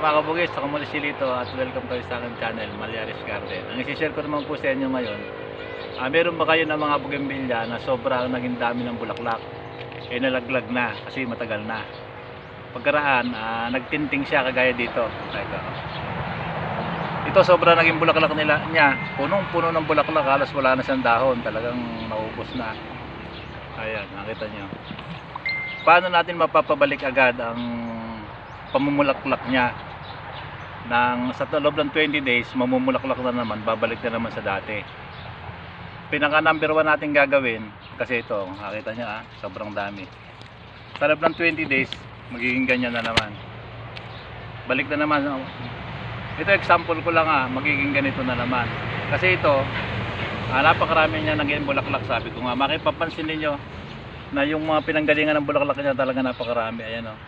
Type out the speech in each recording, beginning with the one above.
mga kabugis, ako muli si Lito at welcome kayo sa aking channel, Malyaris Garden. Ang isi-share ko naman po sa inyo ngayon, ah, meron ba kayo ng mga bougainvillea na sobrang naging dami ng bulaklak? Eh nalaglag na kasi matagal na. Pagkaraan, ah, nagtinting siya kagaya dito. Ito. Ito sobrang naging bulaklak nila niya. Punong-puno ng bulaklak, halos wala na siyang dahon. Talagang naubos na. Ayan, nakita niyo. Paano natin mapapabalik agad ang pamumulaklak niya ng sa loob ng 20 days mamumulaklak na naman babalik na naman sa dati. Pinaka number 1 natin gagawin kasi ito nakita niya ah, sobrang dami. Sa loob ng 20 days magiging ganyan na naman. Balik na naman oh. ito example ko lang ah magiging ganito na naman. Kasi ito ah, napakarami niya naging bulaklak sabi ko nga. Makipapansin ninyo na yung mga pinanggalingan ng bulaklak niya talaga napakarami ayan oh.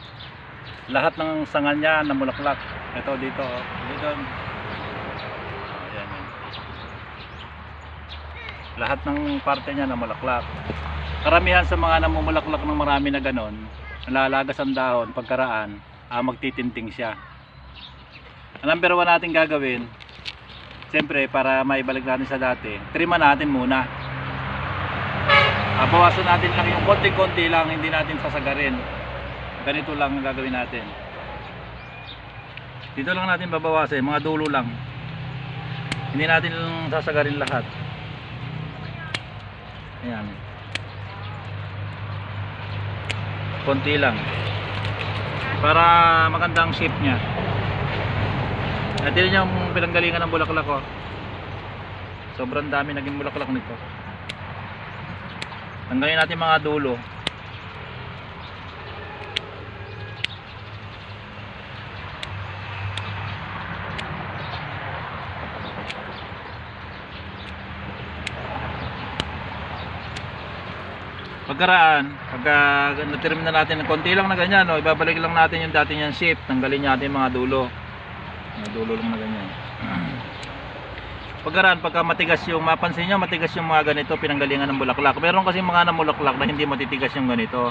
Lahat ng sanga niya na mulaklak ito dito oh. dito ayan, yan. lahat ng parte niya na mulaklak karamihan sa mga namumulaklak ng marami na ganon nalalagas ang dahon pagkaraan ah, magtitinting siya. Ang number one natin gagawin siyempre para maibalik natin sa dati trima natin muna. Ah, bawasan natin lang yung konti-konti lang hindi natin sasagarin. Ganito lang ang gagawin natin dito lang natin babawasan mga dulo lang. Hindi natin sasagarin lahat. Ayan. Konti lang. Para maganda ang shape nya at yun yung pinanggalingan ng bulaklak ko sobrang dami naging bulaklak nito. Tanggalin natin mga dulo pagkaraan pagka na-termine na natin ng konti lang na ganyan no, ibabalik lang natin yung dati niyang shape tanggalin natin yung mga dulo. Mga dulo lang na ganyan. Pagkaraan pagka matigas yung mapansin nyo matigas yung mga ganito pinanggalingan ng bulaklak. Meron kasi mga namulaklak na hindi matitigas yung ganito.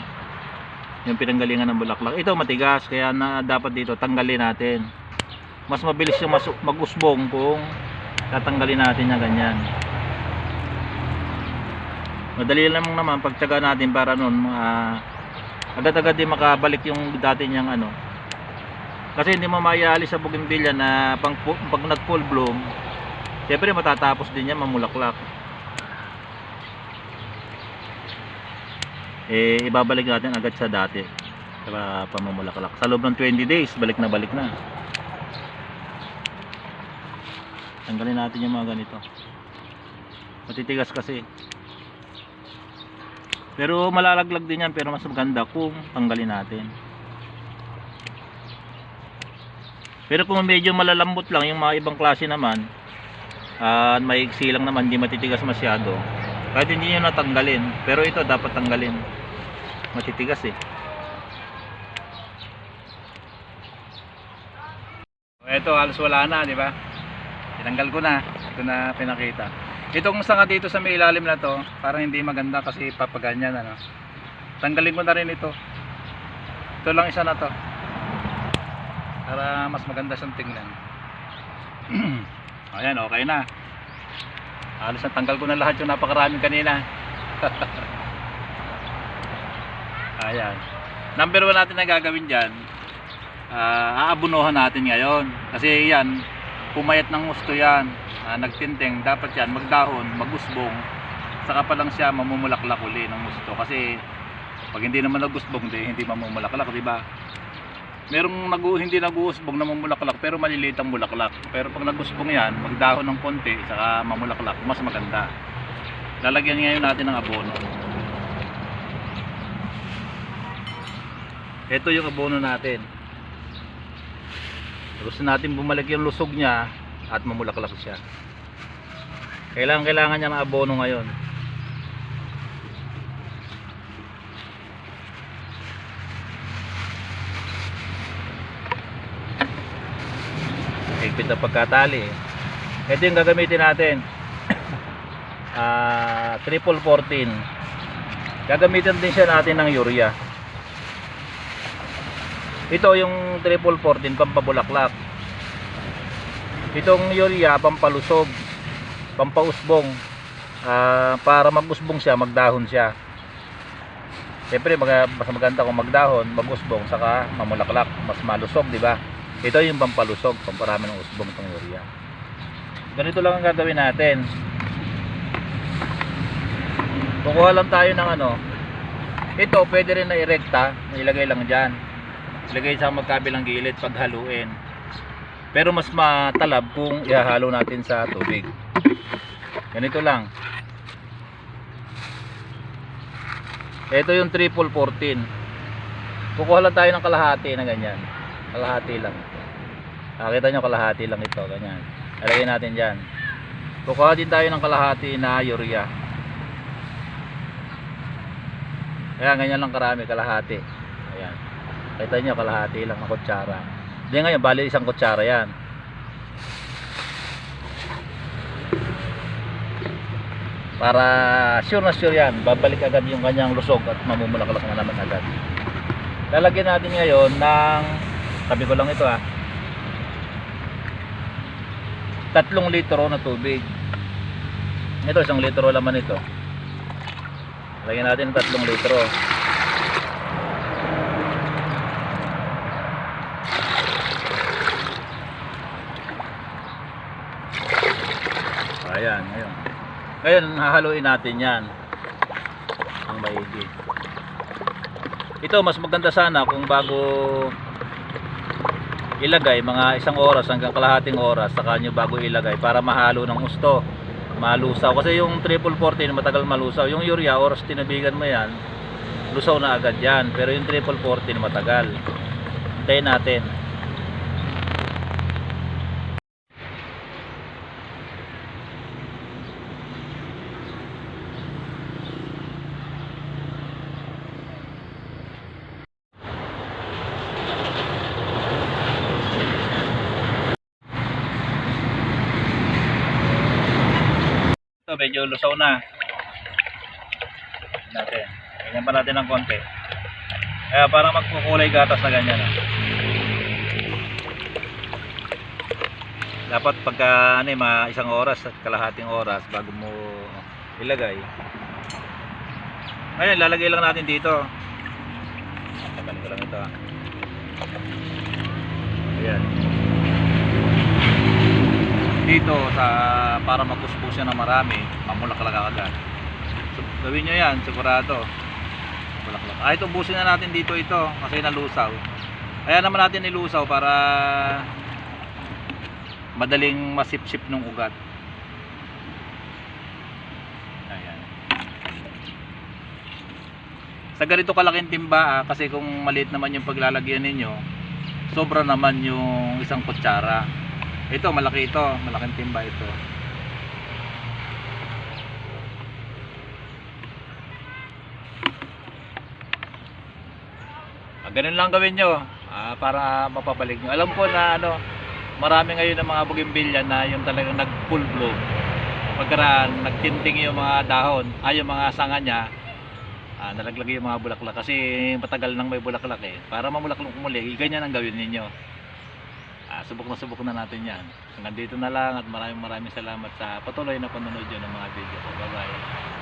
Yung pinanggalingan ng bulaklak. Ito matigas kaya na dapat dito tanggalin natin. Mas mabilis yung mag-usbong kung tatanggalin natin yung ganyan madali lang naman pagtyaga natin para nun ah, agad-agad din makabalik yung dati niyang ano. Kasi hindi mo maialis sa bougainvillea na pang, pag nag full bloom syempre matatapos din yan mamulaklak. Eh ibabalik natin agad sa dati sa pamumulaklak sa loob ng 20 days balik na balik na. Tanggalin natin yung mga ganito. Matitigas kasi pero malalaglag din yan pero mas maganda kung tanggalin natin. Pero kung medyo malalambot lang yung mga ibang klase naman at maiksi lang naman hindi matitigas masyado kahit hindi nyo natanggalin. Pero ito dapat tanggalin. Matitigas eh. Ito halos wala na di ba? Tinanggal ko na. Ito na pinakita Itong sanga dito sa may ilalim na to, parang hindi maganda kasi papaganyan ano. Tanggalin ko na rin ito. Ito lang isa na to. Para mas maganda siyang tingnan. Ayan, okay na. Halos na tanggal ko na lahat yung napakaraming kanina. Ayan. Number one natin na gagawin dyan, ah, aabunuhan natin ngayon. Kasi yan, pumayat ng gusto yan ah, nagtinteng dapat yan magdahon magusbong. Saka pa lang siya mamumulaklak uli ng gusto. Kasi pag hindi naman nagusbong di, hindi mamumulaklak di ba? Merong nagu, hindi nagusbong na mamulaklak pero maliliit ang bulaklak. Pero pag nagusbong yan magdahon ng konti saka mamulaklak mas maganda. Lalagyan ngayon natin ng abono. Ito yung abono natin. Gusto natin bumalik yung lusog niya at mamulaklak siya. Kailangan kailangan niya ng abono ngayon. Higpit na pagkatali. Ito yung gagamitin natin. Ah triple 14 gagamitin din siya natin ng urea. Ito yung triple 14 pampabulaklak. Itong urea pampalusog, pampausbong. Ah, para mag-usbong siya, magdahon siya. Siyempre, mag mas maganda kung magdahon, mag-usbong, saka mamulaklak, mas malusog, di ba? Ito yung pampalusog, pamparami ng usbong itong urea. Ganito lang ang gagawin natin. Kukuha lang tayo ng ano. Ito, pwede rin na irekta, ilagay lang dyan. Ilagay sa magkabilang gilid pag haluin. Pero mas matalab kung ihahalo natin sa tubig. Ganito lang. Ito yung triple 14. Kukuha lang tayo ng kalahati na ganyan. Kalahati lang. Nakita nyo kalahati lang ito, ganyan. Ilagay natin dyan. Kukuha din tayo ng kalahati na urea. Ayan, ganyan lang karami, kalahati. Ayan. Kita nyo, kalahati lang na kutsara. Hindi ngayon, bali isang kutsara yan. Para sure na sure yan, babalik agad yung kanyang lusog at mamumulaklak na naman agad. Lalagyan natin ngayon ng, sabi ko lang ito ah, tatlong litro na tubig. Ito, isang litro laman ito. Lagyan natin ng tatlong litro. Ayan, ngayon. Ngayon, hahaluin natin yan. Ang maigi. Ito, mas maganda sana kung bago ilagay, mga isang oras hanggang kalahating oras, saka nyo bago ilagay para mahalo ng gusto. Malusaw. Kasi yung triple 14 matagal malusaw. Yung urea, oras tinabigan mo yan, lusaw na agad yan. Pero yung triple 14 matagal. Hintayin natin. Medyo lusaw na. Natin. Ganyan pa natin ng konti. Kaya parang magkukulay gatas na ganyan. ah. Dapat pagka ano, eh, mga isang oras at kalahating oras bago mo ilagay. Ngayon, lalagay lang natin dito. Tagalin ko lang ito. ah. Ayan. Dito sa para magkuspo siya ng marami, mamulaklak agad. So, gawin nyo yan, sigurado. Bulaklak. Ah, ito busin na natin dito ito kasi nalusaw. Kaya naman natin nilusaw para madaling masipsip ng ugat. Ayan. Sa ganito kalaking timba ah, kasi kung maliit naman yung paglalagyan ninyo, sobra naman yung isang kutsara. Ito, malaki ito. Malaking timba ito. Ganun lang gawin nyo ah, para mapabalik nyo. Alam ko na ano, marami ngayon ng mga bugimbilya na yung talagang nag full bloom. Pagkaraan, nagtinting yung mga dahon, ay yung mga sanga niya, ah, nalaglag yung mga bulaklak kasi matagal nang may bulaklak eh. Para mamulaklak muli, ganyan ang gawin ninyo. Ah, subok na subok na natin yan. Hanggang dito na lang at maraming maraming salamat sa patuloy na panonood nyo ng mga video ko. Bye bye.